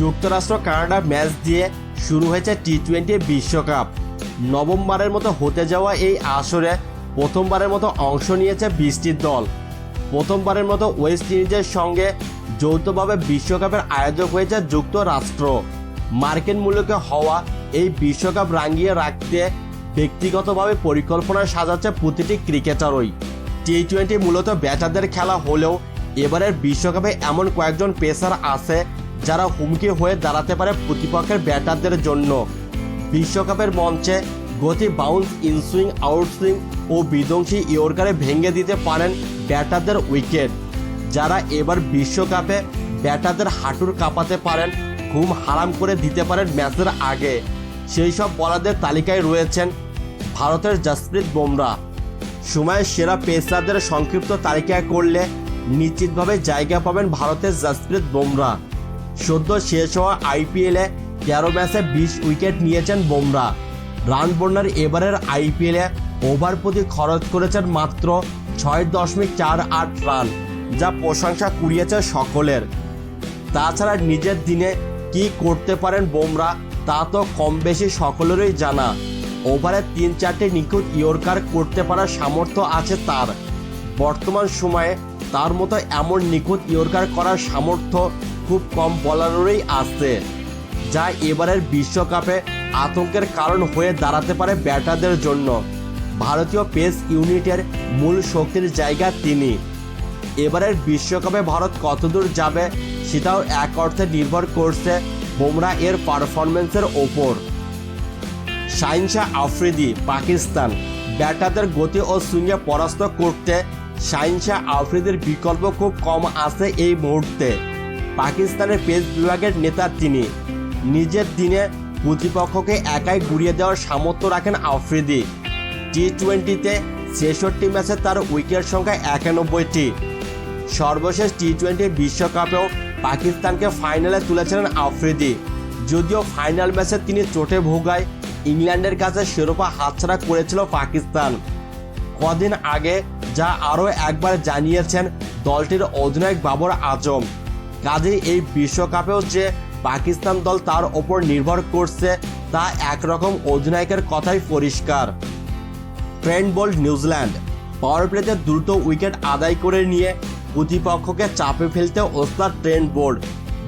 যুক্তরাষ্ট্র Canada match দিয়ে শুরু হয়েছে টি টোয়েন্টি বিশ্বকাপ। নবমবারের মতো হতে যাওয়া এই আসরে প্রথমবারের মতো অংশ নিয়েছে বিশটি দল। প্রথমবারের মতো ওয়েস্ট ইন্ডিজের সঙ্গে যৌথভাবে বিশ্বকাপের আয়োজক হয়েছে যুক্তরাষ্ট্র। মার্কিন মূল্যকে হওয়া এই বিশ্বকাপ রাঙিয়ে রাখতে ব্যক্তিগতভাবে পরিকল্পনা সাজাচ্ছে প্রতিটি ক্রিকেটারই। টি টোয়েন্টি মূলত ব্যাটারদের খেলা হলেও এবারের বিশ্বকাপে এমন কয়েকজন পেসার আছে যারা হুমকি হয়ে দাঁড়াতে পারে প্রতিপক্ষের ব্যাটারদের জন্য। বিশ্বকাপের মঞ্চে গতি বাউন্স ইনসুইং আউটসুইং ও বিধ্বংসী ইয়র্কারে ভেঙে দিতে পারেন ব্যাটারদের উইকেট। যারা এবার বিশ্বকাপে ব্যাটারদের হাঁটুর কাঁপাতে পারেন, ঘুম হারাম করে দিতে পারেন ম্যাচের আগে। সেই সব বলারদের তালিকায় রয়েছেন ভারতের জসপ্রীত বুমরা। সময়ের সেরা পেসারদের সংক্ষিপ্ত তালিকা করলে নিশ্চিতভাবে জায়গা পাবেন ভারতের জসপ্রীত বুমরা। সদ্য শেষ হওয়া আইপিএলে তেরো ম্যাচে বিশ উইকেট নিয়েছেন বুমরা। রান বোর্নার এবারের আইপিএলে ওভার প্রতি খরচ করেছেন মাত্র ছয় দশমিক চার আট রান, যা প্রশংসা কুড়িয়েছে সকলের। তাছাড়া নিজের দিনে কি করতে পারেন বোমরা, তা তো কম বেশি সকলেরই জানা। ওভারে তিন চারটে নিখুঁত ইয়র্কার করতে পারার সামর্থ্য আছে তার। বর্তমান সময়ে তার মতো এমন নিখুঁত ইয়র্কার করার সামর্থ্য খুব কম বলারেরই আছে, যা এবারের বিশ্বকাপে আতঙ্কের কারণ হয়ে দাঁড়াতে পারে ব্যাটারদের জন্য। ভারতীয় পেস ইউনিটের মূল শক্তির জায়গা তিনি। এবারের বিশ্বকাপে ভারত কতদূর যাবে সেটাও এক অর্থে নির্ভর করছে বুমরা এর পারফরমেন্সের ওপর। শাহিনশাহ আফ্রিদি, পাকিস্তান। ব্যাটারদের গতি ও সুইংয়ে পরাস্ত করতে শাহিনশাহ আফ্রিদির বিকল্প খুব কম আছে এই মুহূর্তে। পাকিস্তানের পেস বিভাগের নেতা তিনি। নিজের দিনে প্রতিপক্ষকে একাই গুড়িয়ে দেওয়ার সামর্থ্য রাখেন আফ্রিদি। টি টোয়েন্টিতে ছেষট্টি ম্যাচে তার উইকেট সংখ্যা একানব্বইটি। সর্বশেষ টি টোয়েন্টি বিশ্বকাপেও পাকিস্তানকে ফাইনালে তুলেছিলেন আফ্রিদি। যদিও ফাইনাল ম্যাচে তিনি চোটে ভোগায়, ইংল্যান্ডের কাছে শিরোপা হাতছাড়া করেছিল পাকিস্তান। কদিন আগে যা আরও একবার জানিয়েছেন দলটির অধিনায়ক বাবর আজম। কাজেই এই বিশ্বকাপেও যে পাকিস্তান দল তার ওপর নির্ভর করছে, তা একরকম অধিনায়কের কথাই পরিষ্কার। ট্রেন্ড বোল্ড নিউজিল্যান্ড, পাওয়ার প্লেতে দ্রুত উইকেট আদায় করে নিয়ে প্রতিপক্ষকে চাপে ফেলতে ওস্তাদ ট্রেন্ড বোল্ড।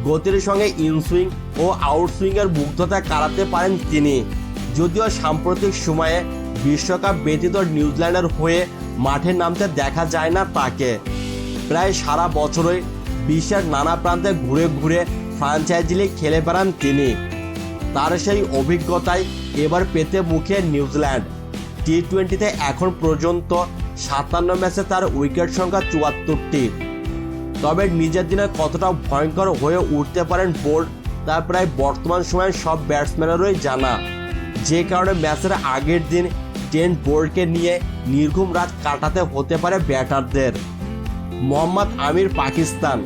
গতির সঙ্গে ইনসুইং ও আউটসুইংয়ের মুগ্ধতা কারাতে পারেন তিনি। যদিও সাম্প্রতিক সময়ে বিশ্বকাপ ব্যতীত নিউজিল্যান্ডের হয়ে মাঠে নামতে দেখা যায় না তাকে। প্রায় সারা বছরই বিশ্বের নানা প্রান্তে ঘুরে ঘুরে ফ্রাঞ্চাইজি লিগ খেলে বেড়ান তিনি। তার সেই অভিজ্ঞতায় এবার পেতে মুখে নিউজিল্যান্ড। টি টোয়েন্টিতে এখন পর্যন্ত সাতান্ন ম্যাচে তার উইকেট সংখ্যা চুয়াত্তরটি। তবে নিজের দিনে কতটা ভয়ঙ্কর হয়ে উঠতে পারেন বোল্ড তা প্রায় বর্তমান সময়ে সব ব্যাটসম্যানেরই জানা। যে কারণে ম্যাচের আগের দিন টেন বোল্ডকে নিয়ে নির্ঘুম রাত কাটাতে হতে পারে ব্যাটারদের। মোহাম্মদ আমির পাকিস্তান।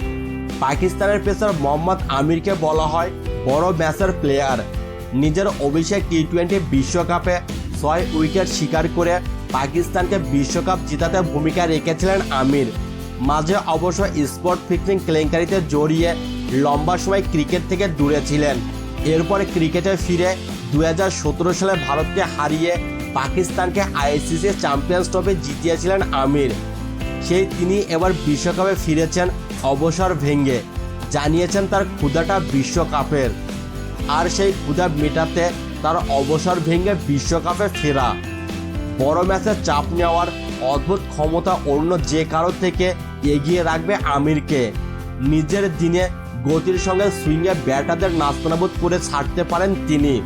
পাকিস্তানের পেসার মোহাম্মদ আমিরকে বলা হয় বড় ম্যাচের প্লেয়ার নিজের অভিষেক টি টোয়েন্টি বিশ্বকাপে ছয় উইকেট শিকার করে পাকিস্তানকে বিশ্বকাপ জিতাতে ভূমিকা রেখেছিলেন আমির। মাঝে অবশ্য স্পট ফিক্সিং কেলেঙ্কারিতে জড়িয়ে লম্বা সময় ক্রিকেট থেকে দূরে ছিলেন। এরপরে ক্রিকেটে ফিরে দুই হাজার সতেরো সালে ভারতকে হারিয়ে পাকিস্তানকে আইসিসি চ্যাম্পিয়ন্স ট্রফি জিতিয়েছিলেন আমির। সেই তিনি এবার বিশ্বকাপে ফিরেছেন অবসর ভেঙে জানিয়েছেন তার ক্ষুদাটা বিশ্বকাপের। আর সেই ক্ষুদা মেটাতে তার অবসর ভেঙে বিশ্বকাপে ফেরা। বড় ম্যাচে চাপ নেওয়ার অদ্ভুত ক্ষমতা অন্য যে কারও থেকে এগিয়ে রাখবে আমিরকে। নিজের দিনে গতির সঙ্গে সুইংয়ে ব্যাটারদের নাস্তানাবুদ করে ছাড়তে পারেন তিনি।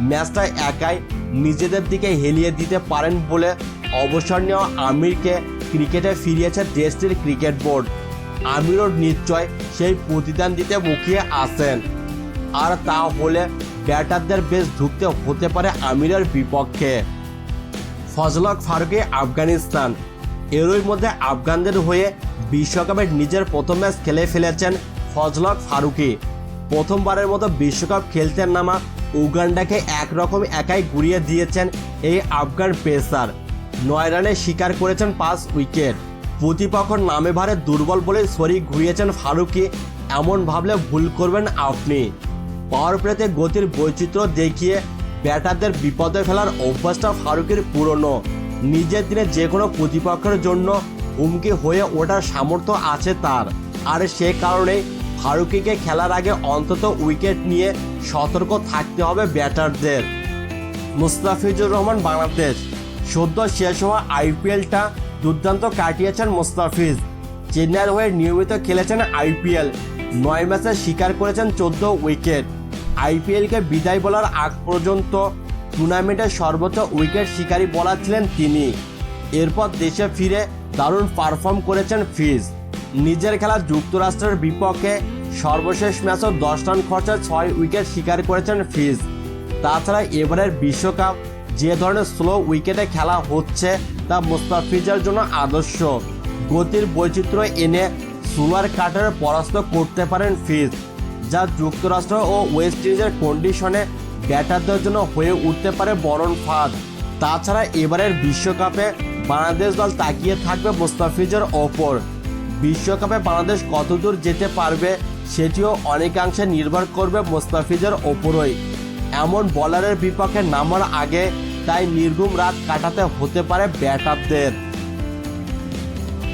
ম্যাচটা একাই নিজেদের দিকে হেলিয়ে দিতে পারেন বলে অবসর নেওয়া আমিরকে ক্রিকেটে ফিরিয়েছে দেশটির ক্রিকেট বোর্ড। আমিরও নিশ্চয় সেই প্রতিদান দিতে মুখিয়ে আসেন আর তা হলে ব্যাটারদের বেশ ঢুকতে হতে পারে আমিরের বিপক্ষে। ফজলক ফারুকি আফগানিস্তান। এরই মধ্যে আফগানদের হয়ে বিশ্বকাপের নিজের প্রথম ম্যাচ খেলে ফেলেছেন ফজলক ফারুকি। প্রথমবারের মতো বিশ্বকাপ খেলতে নামা উগান্ডাকে একরকম একাই ঘুরিয়ে দিয়েছেন এই আফগান পেসার। নয় রানে শিকার করেছেন পাঁচ উইকেট। প্রতিপক্ষ নামে ভারে দুর্বল বলে শরীর ঘুরিয়েছেন ফারুকি এমন ভাবলে ভুল করবেন আপনি। পাওয়ার প্লেতে গতির বৈচিত্র্য দেখিয়ে ব্যাটারদের বিপদে ফেলার অভ্যাসটা ফারুকের পুরনো। নিজের দিনে যে কোনো প্রতিপক্ষের জন্য হুমকি হয়ে ওঠার সামর্থ্য আছে তার। আর সে কারণেই ফারুকিকে খেলার আগে অন্তত উইকেট নিয়ে সতর্ক থাকতে হবে ব্যাটারদের। মুস্তাফিজুর রহমান, বাংলাদেশ। সদ্য শেষ হওয়া আইপিএলটা দুর্দান্ত কাটিয়েছেন মুস্তাফিজ। চেন্নাইয়ের হয়ে নিয়মিত খেলেছেন আইপিএল। নয় ম্যাচে শিকার করেছেন চোদ্দ উইকেট। আইপিএলকে বিদায় বলার আগ পর্যন্ত টুর্নামেন্টের সর্বোচ্চ উইকেট শিকারী বলার ছিলেন তিনি। এরপর দেশে ফিরে দারুণ পারফর্ম করেছেন ফিজ। নিজের খেলা যুক্তরাষ্ট্রের বিপক্ষে সর্বশেষ ম্যাচও দশ রান খরচায় ছয় উইকেট শিকার করেছেন ফিজ। তাছাড়া এবারের বিশ্বকাপ যে ধরনের স্লো উইকেটে খেলা হচ্ছে তা মুস্তাফিজের জন্য আদর্শ। গতির বৈচিত্র্য এনে সুলার কাটারে পরাস্ত করতে পারেন ফিজ, যা যুক্তরাষ্ট্র ও ওয়েস্ট ইন্ডিজের কন্ডিশনে ব্যাটারদের জন্য হয়ে উঠতে পারে বরণ ফাঁদ। তাছাড়া এবারের বিশ্বকাপে বাংলাদেশ দল তাকিয়ে থাকবে মুস্তাফিজের ওপর। বিশ্বকাপে বাংলাদেশ কতদূর যেতে পারবে সেটিও অনেকাংশে নির্ভর করবে মুস্তাফিজের ওপরই। এমন বলারের বিপক্ষে নামার আগে তাই নির্ঘুম রাত কাটাতে হতে পারে ব্যাটারদের